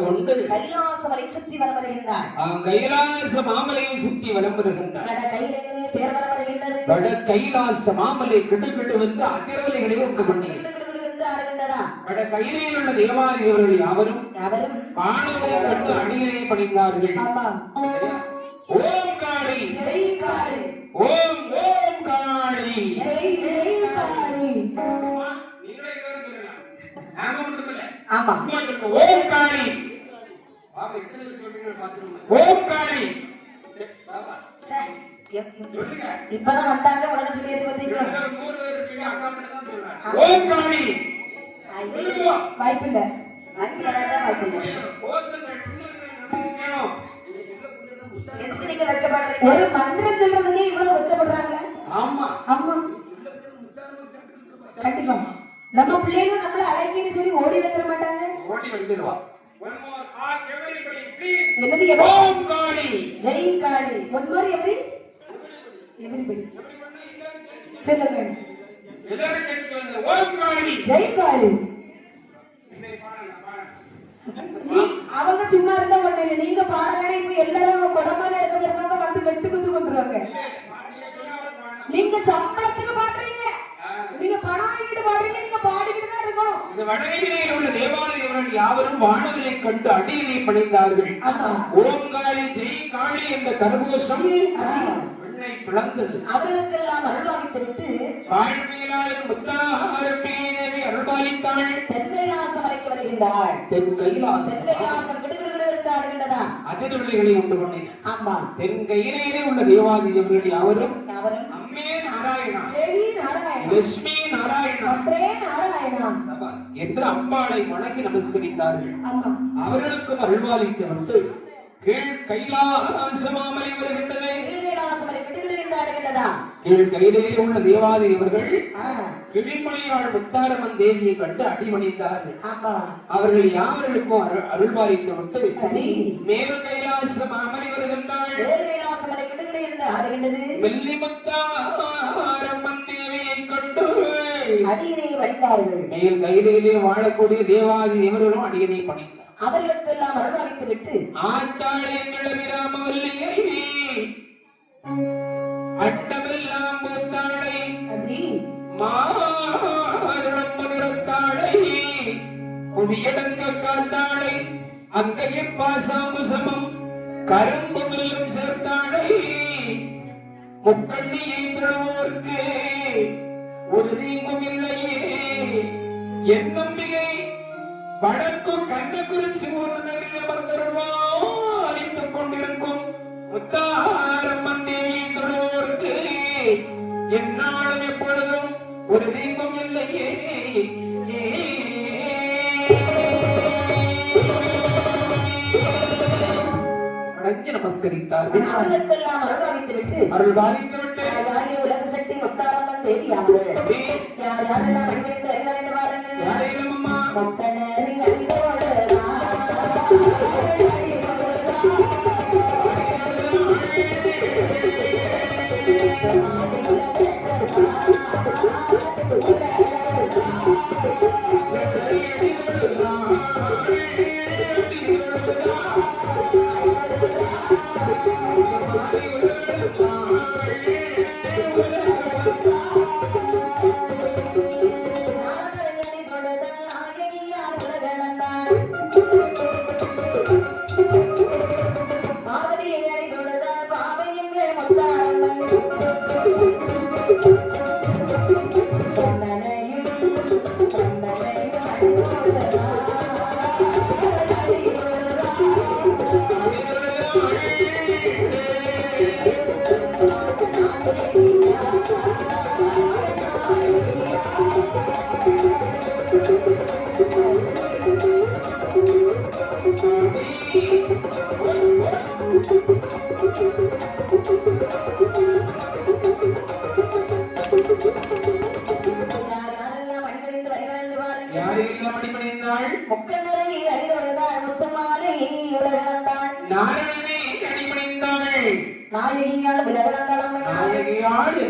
கொண்டு அமர்ந்து கொண்டு கைலாசமலை சுற்றி வர வருகின்றார் கைலாச மாமலையை சுற்றி வலம் வருகின்றார் வட வர கைலாச மாமலை கிடுகிடு வந்து அதிரவலைகளை இருந்து அருகின்றதா வட கையிலேயில் உள்ள தேவாதியவர்கள் யாவரும்? அவரும் ஆணவம் கண்டு அடியிலே பணிந்தார்கள். ஓம் காளி ஓம் ஓம் காளி ஆமா ஓம் காளி ஓம் காளி சரி. இப்பதான் வந்தாங்க உடனே சொல்லியாச்சு பார்த்தீங்களா? ஓம் காளி வாய்ப்பில்ல. வாய்ப்பு எதுக்கு நீங்க வைக்கப்படுறீங்க? ஒரு மந்திரம் சொல்றதுக்கே இவ்வளவு வைக்கப்படுறாங்களே? ஆமா. ஆமா. கண்டிப்பா. நம்ம பிள்ளைங்க நம்மள அழைக்கின்னு சொல்லி ஓடி வந்துட மாட்டாங்க. ஓடி வந்துருவா. ஜெய் காளி நீ- அவங்க சும்மா இருந்தா ஒண்ணு நீங்க பாருங்க இப்ப எல்லாரும் குடமான எடுக்க போறவங்க வந்து வெட்டு குத்து வந்துருவாங்க நீங்க சம்பளத்துக்கு பாடுறீங்க. நீங்க பணம் வாங்கிட்டு பாடுறீங்க நீங்க பாடிக்கிட்டு தான் இருக்கணும். யாவரும் வானதிலை கண்டு அடியிலே பணிந்தார்கள். ஆமா ஓம் காளி ஜெய் காளி என்ற கரகோஷம். வெள்ளை பிளந்தது. அவர்களுக்கெல்லாம் அருள்வாகித்திருத்து வாழ்வியலாளர் முத்தாரம்பி தேவி அருள்பாலித்தாள். தென்கைலாசம் வரைக்கும் வருகின்றாள். தென் கைலாசம். என்று அருகின்றதா அதிர்வலைகளை உண்டு பண்ணின. ஆமா. தென் கையிலே உள்ள தேவாதி தேவர்கள் யாவரும்? அவரும் அம்மே நாராயணா. லட்சுமி நாராயணா. என்று அம்பாளை வணங்கி நமஸ்கரித்தார்கள். அவர்களுக்கும் அருள்வாளித்து வந்து கீழ் கைலாசமாமலை வருகின்றது. கீழ் கையிலே உள்ள தேவாதி தேவர்கள் ஆ, கிளிமொழியாள் முத்தாரம்மன் தேவியை கண்டு அடிபணிந்தார்கள். ஆமா. அவர்கள் யாவர்களுக்கும் அரு- அருள்பாலித்து விட்டு சரி. மேல் கைலாசம் அமரி வருகின்றாள் தென்கைலாசம் அடியினை வடித்தார்கள் மேல் கையிலே வாழக்கூடிய தேவாதி தேவர்களும் அடியனை பணிந்தார். அவர்களுக்கெல்லாம் அருள்வாகித்து விட்டு ஆத்தாள் எங்கள் விராமவல்லியை அட்டமெல்லாம் பூத்தாளை. மதுரத்தாளை புவியடங்க காத்தாளை. அங்கையும் பாசாம்பு சமம். கரும்பு மில்லும் சேர்த்தாளை. முக்கண்ணியை தொழுவோர்க்கு. ஒரு தீங்கும் இல்லையே. என் நம்பிக்கை வடக்கு கண்ணகுறிச்சி ஒரு நேரில் அமர்ந்தருள்வா அளித்துக் கொண்டிருக்கும் முத்தாரம்மன் தேவியை தொழுவோர்க்கு என்னாலும் எப்பொழுதும் ஒரு தீங்கும் இல்லையே. விட்டு அருள் பாதித்து அப்படி? யார் யாரெல்லாம் வடிவடைந்து வருகிறார் என்று பாருங்கள். யாரேனும் அம்மா? மக்களறி அறிவோடுதான். ஆ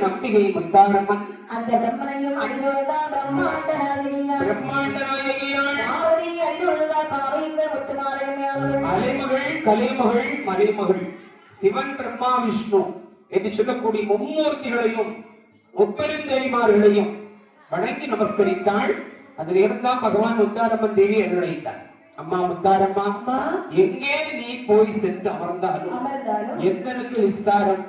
நம்பிகை முத்தாரம்மன் அந்த பிரம்மனையும் அடிதொழுதால் பிரம்மாண்ட நாயகியால் பிரம்மாண்ட நாயகியாள் பார்வதி அடிதொழுதால் பாவையுங்கள் முத்துமாலையமையாளர்கள் அலைமகள் கலைமகள் மலைமகள் சிவன் பிரம்மா விஷ்ணு என்று சொல்லக்கூடிய மும்மூர்த்திகளையும் முப்பெருந்தெளிமார்களையும் வணங்கி நமஸ்கரித்தாள் அதில் இருந்தால் பகவான் முத்தாரம்மன் தேவி அருளைத்தார் அம்மா முத்தாரம்மா எங்கே நீ போய் சென்று அமர்ந்தாலும் எந்தனுக்கு விஸ்தாரம்?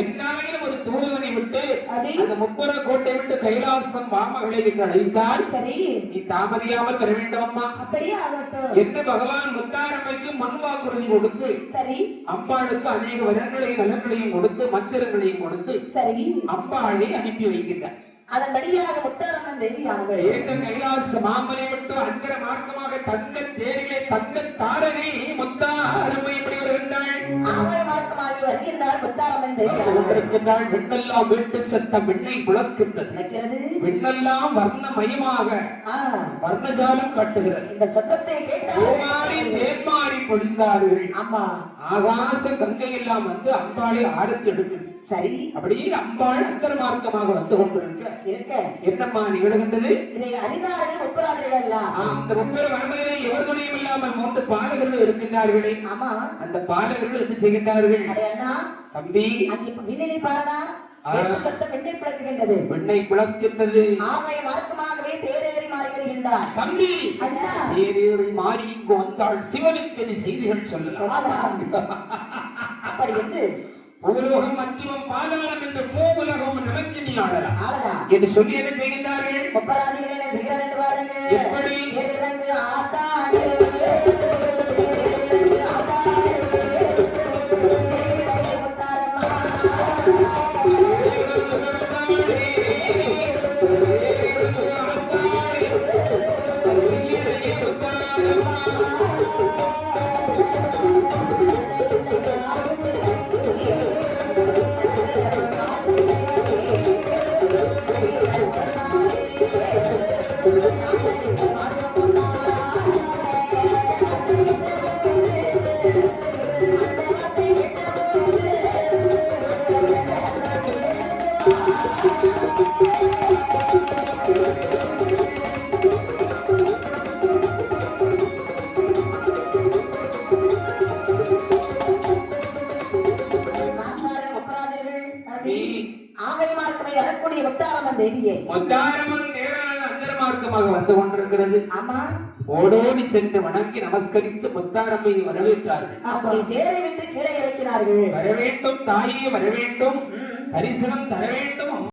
என்னாயிரம் ஒரு தூதுவனை விட்டு. அந்த முப்புற கோட்டை விட்டு கைலாசம் வாமகளை என்று அழைத்தால் சரி. நீ தாமதியாமல் வர வேண்டும் அம்மா என்று பகவான் முத்தாரம்மைக்கு மண்வாக்குறுதி கொடுத்து சரி. அம்பாளுக்கு அநேக வரங்களையும் நலன்களையும் கொடுத்து மந்திரங்களையும் கொடுத்து சரி. அம்பாளை அனுப்பி வைக்கின்றார். அதன்படியாக முத்தாரம்மன் தேவியானவள் ஏக கைலாச மாமலை விட்டு அந்தர மார்க்கமாக தங்க தேரிலே தங்க தாரகை முத்தாரம்மை கொண்டிருக்கின்றாள். விண்ணெல்லாம் வீட்டு சத்தம் விண்ணை நடக்கிறது விண்ணெல்லாம் வர்ணமயமாக வர்ணஜாலம் காட்டுகிறது. இந்த சத்தத்தை கேட்டால் தேன்மாரி பொழிந்தார்கள் ஆமா. ஆகாச கங்கை எல்லாம் வந்து அம்பாளை ஆரத்தி எடுக்குது சரி. அப்படியே அம்பாள் அந்தர மார்க்கமாக வந்து கொண்டிருக்க. இருக்க. என்னம்மா நிகழ்கின்றது? இதை எல்லாம் ஆம், இந்த முப்பெரு வரம்பதிலே எவர் துணையும் இல்லாமல் மூன்று பாலகர்கள் இருக்கின்றார்களே. ஆமா. அந்த பாலகர்கள் என்ன செய்கின்றார்கள்? தம்பி. அங்கே விண்ணிலை ஆ. சத்தம் விண்ணை பிளக்குகின்றது. விண்ணை பிளக்கின்றது. தேரேறி வருகின்றார் தம்பி ஏறேறி மாறி இங்கு வந்தாள். சிவனுக்கு நீ செய்திகள் சொல்லலாம். அப்படி என்று பூலோகம் மத்தியமம் பாதாளம் என்று மூவுலகம் நமக்கு நீ ஆடலாம் என்று சொல்லி என்ன செய்கின்றார்கள்? எப்படி? ஏறிறங்கு Thank you. ஆமையமார்க்கமை வரக்கூடிய முத்தாரம்மன் தேவியே மத்தாரமன் நேரான அந்தரமார்க்கமாக வந்து கொண்டிருக்கிறது. ஆமா. ஓடோடி சென்று வணங்கி நமஸ்கரித்து முத்தாரம்மை வரவேற்றார்கள். அப்படி தேரை விட்டு கீழே இறக்கிறார்கள் வரவேண்டும் தாயே வரவேண்டும். தரிசனம் தர வேண்டும்